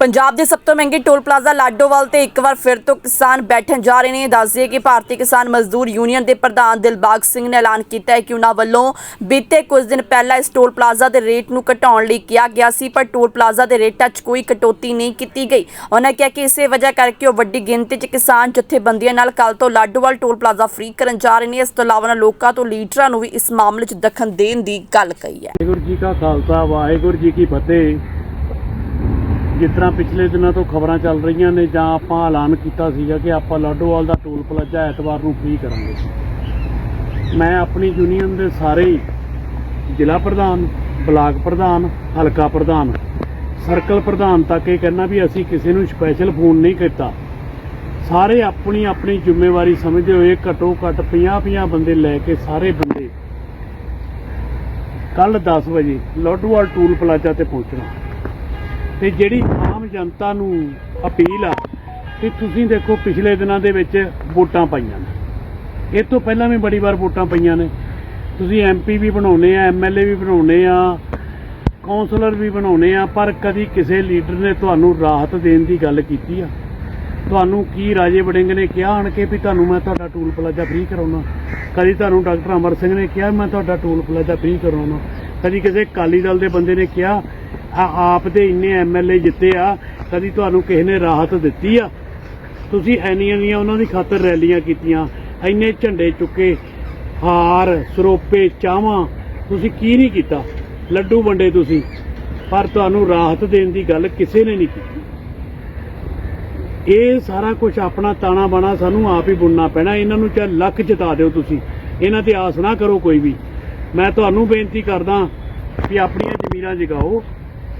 ਪੰਜਾਬ ਦੇ ਸਭ ਤੋਂ ਮਹਿੰਗੇ ਟੋਲ ਪਲਾਜ਼ਾ ਲਾਡੋਵਾਲ ਤੇ ਇੱਕ ਵਾਰ ਫਿਰ ਤੋਂ ਕਿਸਾਨ ਬੈਠਣ ਜਾ ਰਹੇ ਨੇ। ਦੱਸਦੇ ਕਿ ਭਾਰਤੀ ਕਿਸਾਨ ਮਜ਼ਦੂਰ ਯੂਨੀਅਨ ਦੇ ਪ੍ਰਧਾਨ ਦਿਲਬਾਗ ਸਿੰਘ ਨੇ ਐਲਾਨ ਕੀਤਾ ਹੈ ਕਿ ਉਹਨਾਂ ਵੱਲੋਂ ਬੀਤੇ ਕੁਝ ਦਿਨ ਪਹਿਲਾਂ ਇਸ ਟੋਲ ਪਲਾਜ਼ਾ ਦੇ ਰੇਟ ਨੂੰ ਘਟਾਉਣ ਲਈ ਕਿਹਾ ਗਿਆ ਸੀ, ਪਰ ਟੋਲ ਪਲਾਜ਼ਾ ਦੇ ਰੇਟਾਂ 'ਚ ਕੋਈ ਕਟੌਤੀ ਨਹੀਂ ਕੀਤੀ ਗਈ। ਉਹਨਾਂ ਕਿਹਾ ਕਿ ਇਸੇ ਵਜ੍ਹਾ ਕਰਕੇ ਉਹ ਵੱਡੀ ਗਿਣਤੀ 'ਚ ਕਿਸਾਨ ਜਥੇਬੰਦੀਆਂ ਨਾਲ ਕੱਲ ਤੋਂ ਲਾਡੋਵਾਲ ਟੋਲ ਪਲਾਜ਼ਾ ਫ੍ਰੀ ਕਰਨ ਜਾ ਰਹੇ ਨੇ। ਇਸ ਤੋਂ ਇਲਾਵਾ ਉਹਨਾਂ ਲੋਕਾਂ ਤੋਂ ਲੀਡਰਾਂ ਨੂੰ ਵੀ ਇਸ ਮਾਮਲੇ 'ਚ ਦਖਲ ਦੇਣ ਦੀ ਗੱਲ ਕਹੀ ਹੈ। ਵਾਹਿਗੁਰੂ ਜੀ ਕਾ ਖਾਲਸਾ, ਵਾਹਿਗੁਰੂ ਜੀ ਕੀ ਫਤਿਹ। ਜਿਸ ਤਰ੍ਹਾਂ ਪਿਛਲੇ ਦਿਨਾਂ ਤੋਂ ਖਬਰਾਂ ਚੱਲ ਰਹੀਆਂ ਨੇ, ਜਾਂ ਆਪਾਂ ਐਲਾਨ ਕੀਤਾ ਸੀਗਾ ਕਿ ਆਪਾਂ ਲਾਡੋਵਾਲ ਦਾ ਟੋਲ ਪਲਾਜ਼ਾ ਐਤਵਾਰ ਨੂੰ ਫ੍ਰੀ ਕਰਾਂਗੇ। ਮੈਂ ਆਪਣੀ ਯੂਨੀਅਨ ਦੇ ਸਾਰੇ ਹੀ ਜ਼ਿਲ੍ਹਾ ਪ੍ਰਧਾਨ, ਬਲਾਕ ਪ੍ਰਧਾਨ, ਹਲਕਾ ਪ੍ਰਧਾਨ ਸਰਕਲ ਪ੍ਰਧਾਨ ਤੱਕ ਇਹ ਕਹਿਣਾ ਵੀ ਅਸੀਂ ਕਿਸੇ ਨੂੰ ਸਪੈਸ਼ਲ ਫੋਨ ਨਹੀਂ ਕੀਤਾ। ਸਾਰੇ ਆਪਣੀ ਆਪਣੀ ਜ਼ਿੰਮੇਵਾਰੀ ਸਮਝਦੇ ਹੋਏ ਘੱਟੋ ਘੱਟ 50-50 ਬੰਦੇ ਲੈ ਕੇ ਸਾਰੇ ਬੰਦੇ ਕੱਲ 10 ਵਜੇ ਲੋਡੂਵਾਲ ਟੂਲ ਪਲਾਜ਼ਾ ਤੇ ਪਹੁੰਚਣਾ। ਤੇ ਜਿਹੜੀ ਆਮ ਜਨਤਾ ਨੂੰ ਅਪੀਲ ਆ ਕਿ ਤੁਸੀਂ ਦੇਖੋ ਪਿਛਲੇ ਦਿਨਾਂ ਦੇ ਵਿੱਚ ਵੋਟਾਂ ਪਾਈਆਂ ਨੇ। ਇਹ ਤੋਂ ਪਹਿਲਾਂ ਵੀ ਬੜੀ ਵਾਰ ਵੋਟਾਂ ਪਈਆਂ ਨੇ। ਤੁਸੀਂ ਐਮਪੀ ਵੀ ਬਣਾਉਨੇ ਆ ਐਮਐਲਏ ਵੀ ਬਣਾਉਨੇ ਆ ਕਾਉਂਸਲਰ ਵੀ ਬਣਾਉਨੇ ਆ, ਪਰ ਕਦੀ ਕਿਸੇ ਲੀਡਰ ਨੇ ਤੁਹਾਨੂੰ ਰਾਹਤ ਦੇਣ ਦੀ ਗੱਲ ਕੀਤੀ ਆ। ਤੁਹਾਨੂੰ ਕੀ ਰਾਜੇ ਵੜਿੰਗ ਨੇ ਕਿਹਾ ਆਣ ਕੇ ਵੀ ਤੁਹਾਨੂੰ ਮੈਂ ਤੁਹਾਡਾ ਟੂਲ ਪਲਾਜ਼ਾ ਫ੍ਰੀ ਕਰਾਉਣਾ? ਕਦੀ ਤੁਹਾਨੂੰ ਡਾਕਟਰ ਅਮਰ ਸਿੰਘ ਨੇ ਕਿਹਾ ਮੈਂ ਤੁਹਾਡਾ ਟੂਲ ਪਲਾਜ਼ਾ ਫ੍ਰੀ ਕਰਾਉਣਾ? ਕਦੀ ਕਿਸੇ ਅਕਾਲੀ ਦਲ ਦੇ ਬੰਦੇ ਨੇ ਕਿਹਾ ਆਪ ਦੇ ਇੰਨੇ ਐਮਐਲਏ ਜਿੱਤੇ ਆ, ਕਦੀ ਤੁਹਾਨੂੰ ਕਿਸੇ ਨੇ ਰਾਹਤ ਦਿੱਤੀ ਆ? ਤੁਸੀਂ ਐਨੀਆਂ ਦੀਆਂ ਉਹਨਾਂ ਦੀ ਖਾਤਰ ਰੈਲੀਆਂ ਕੀਤੀਆਂ, ਇੰਨੇ ਝੰਡੇ ਚੁੱਕੇ, ਹਾਰ, ਸਰੋਪੇ ਚਾਹਾਂ ਤੁਸੀਂ ਕੀ ਨਹੀਂ ਕੀਤਾ? ਲੱਡੂ ਵੰਡੇ ਤੁਸੀਂ, ਪਰ ਤੁਹਾਨੂੰ ਰਾਹਤ ਦੇਣ ਦੀ ਗੱਲ ਕਿਸੇ ਨੇ ਨਹੀਂ ਕੀਤੀ। ਇਹ ਸਾਰਾ ਕੁਝ ਆਪਣਾ ਤਾਣਾ ਬਾਣਾ ਸਾਨੂੰ ਆਪ ਹੀ ਬੁਣਨਾ ਪੈਣਾ, ਇਹਨਾਂ ਨੂੰ ਚਾਹੇ ਲੱਖ ਜਿਤਾ ਦਿਓ ਤੁਸੀਂ, ਇਹਨਾਂ ਤੇ ਆਸ ਨਾ ਕਰੋ ਕੋਈ ਵੀ। ਮੈਂ ਤੁਹਾਨੂੰ ਬੇਨਤੀ ਕਰਦਾ ਕਿ ਆਪਣੀਆਂ ਜ਼ਮੀਰਾਂ ਜਗਾਓ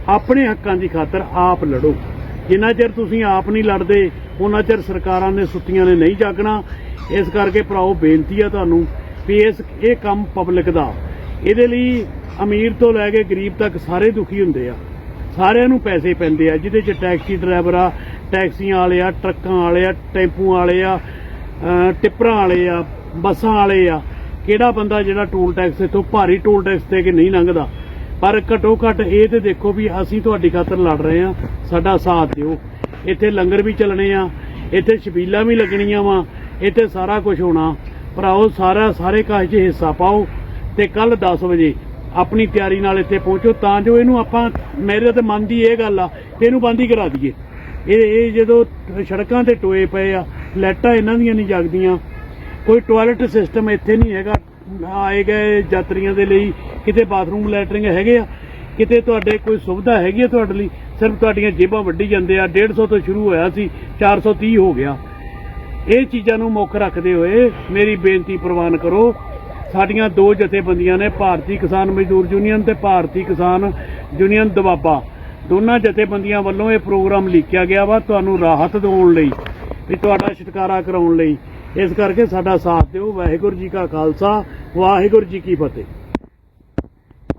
ਆਪਣੇ ਹੱਕਾਂ ਦੀ ਖਾਤਰ ਆਪ ਲੜੋ। ਜਿੰਨਾ ਚਿਰ ਤੁਸੀਂ ਆਪ ਨਹੀਂ ਲੜਦੇ ਉਹਨਾਂ ਚਿਰ ਸਰਕਾਰਾਂ ਨੇ ਸੁੱਤੀਆਂ ਨੇ ਨਹੀਂ ਜਾਗਣਾ। ਇਸ ਕਰਕੇ ਭਰਾਓ, ਬੇਨਤੀ ਆ ਤੁਹਾਨੂੰ ਵੀ ਇਸ, ਇਹ ਕੰਮ ਪਬਲਿਕ ਦਾ। ਇਹਦੇ ਲਈ ਅਮੀਰ ਤੋਂ ਲੈ ਕੇ ਗਰੀਬ ਤੱਕ ਸਾਰੇ ਦੁਖੀ ਹੁੰਦੇ ਆ। ਸਾਰਿਆਂ ਨੂੰ ਪੈਸੇ ਪੈਂਦੇ ਆ, ਜਿਹਦੇ ਚ ਟੈਕਸੀ ਡਰਾਈਵਰ ਆ, ਟੈਕਸੀਆਂ ਵਾਲੇ ਆ, ਟਰੱਕਾਂ ਵਾਲੇ ਆ, ਟੈਂਪੂਆਂ ਵਾਲੇ ਆ ਟਿੱਪਰਾਂ ਵਾਲੇ ਆ, ਬੱਸਾਂ ਵਾਲੇ ਆ। ਕਿਹੜਾ ਬੰਦਾ ਜਿਹੜਾ ਟੋਲ ਟੈਕਸ ਇਥੋਂ ਭਾਰੀ ਟੋਲ ਟੈਕਸ ਤੇ ਕਿ ਨਹੀਂ ਲੰਘਦਾ? ਪਰ ਘਟੋ ਘਟ ਇਹ ਤੇ ਦੇਖੋ ਵੀ ਅਸੀਂ ਤੁਹਾਡੀ ਖਾਤਰ ਲੜ ਰਹੇ ਆ ਸਾਡਾ ਸਾਥ ਦਿਓ। ਇੱਥੇ ਲੰਗਰ ਵੀ ਚੱਲਣੇ ਆ, ਇੱਥੇ ਛਬੀਲਾਂ ਵੀ ਲੱਗਣੀਆਂ ਵਾ, ਇੱਥੇ ਸਾਰਾ ਕੁਝ ਹੋਣਾ। ਭਰਾਓ, ਸਾਰਾ, ਸਾਰੇ ਕਾਜ 'ਚ ਹਿੱਸਾ ਪਾਓ ਤੇ ਕੱਲ 10 ਵਜੇ ਆਪਣੀ ਤਿਆਰੀ ਨਾਲ ਇੱਥੇ ਪਹੁੰਚੋ, ਤਾਂ ਜੋ ਇਹਨੂੰ ਆਪਾਂ, ਮੇਰੇ ਤੇ ਮਨ ਦੀ ਇਹ ਗੱਲ ਆ ਕਿ ਇਹਨੂੰ ਬੰਦ ਹੀ ਕਰਾ ਦਈਏ। ਇਹ ਇਹ ਜਦੋਂ ਸੜਕਾਂ ਤੇ ਟੋਏ ਪਏ ਆ, ਲਾਈਟਾਂ ਇਹਨਾਂ ਦੀਆਂ ਨਹੀਂ ਜਗਦੀਆਂ। ਕੋਈ ਟਾਇਲਟ ਸਿਸਟਮ ਇੱਥੇ ਨਹੀਂ ਹੈਗਾ। ਆਏ ਗਏ ਯਾਤਰੀਆਂ ਦੇ ਲਈ ਕਿਤੇ ਬਾਥਰੂਮ ਲੈਟਰਿੰਗ ਹੈਗੇ ਆ, ਕਿਤੇ ਤੁਹਾਡੇ ਕੋਈ ਸੁਵਿਧਾ ਹੈਗੀ ਆ ਤੁਹਾਡੇ ਲਈ, ਸਿਰਫ ਤੁਹਾਡੀਆਂ ਜੇਬਾਂ ਵੱਢੀ ਜਾਂਦੇ ਆ 150 ਤੋਂ ਸ਼ੁਰੂ ਹੋਇਆ ਸੀ 430 ਹੋ ਗਿਆ। ਇਹ ਚੀਜ਼ਾਂ ਨੂੰ ਮੁੱਖ ਰੱਖਦੇ ਹੋਏ ਮੇਰੀ ਬੇਨਤੀ ਪ੍ਰਵਾਨ ਕਰੋ, ਸਾਡੀਆਂ ਦੋ ਜਥੇਬੰਦੀਆਂ ਨੇ, ਭਾਰਤੀ ਕਿਸਾਨ ਮਜ਼ਦੂਰ ਯੂਨੀਅਨ ਤੇ ਭਾਰਤੀ ਕਿਸਾਨ ਯੂਨੀਅਨ ਦਬਾਬਾ। ਦੋਨਾਂ ਜਥੇਬੰਦੀਆਂ ਵੱਲੋਂ ਇਹ ਪ੍ਰੋਗਰਾਮ ਲਿਖਿਆ ਗਿਆ ਵਾ, ਤੁਹਾਨੂੰ ਰਾਹਤ ਦਿਵਾਉਣ ਲਈ, ਵੀ ਤੁਹਾਡਾ ਛੁਟਕਾਰਾ ਕਰਾਉਣ ਲਈ। ਇਸ ਕਰਕੇ ਸਾਡਾ ਸਾਥ ਦਿਓ, ਵਾਹਿਗੁਰੂ ਜੀ ਕਾ ਖਾਲਸਾ, ਵਾਹਿਗੁਰੂ ਜੀ ਕੀ ਫਤਿਹ।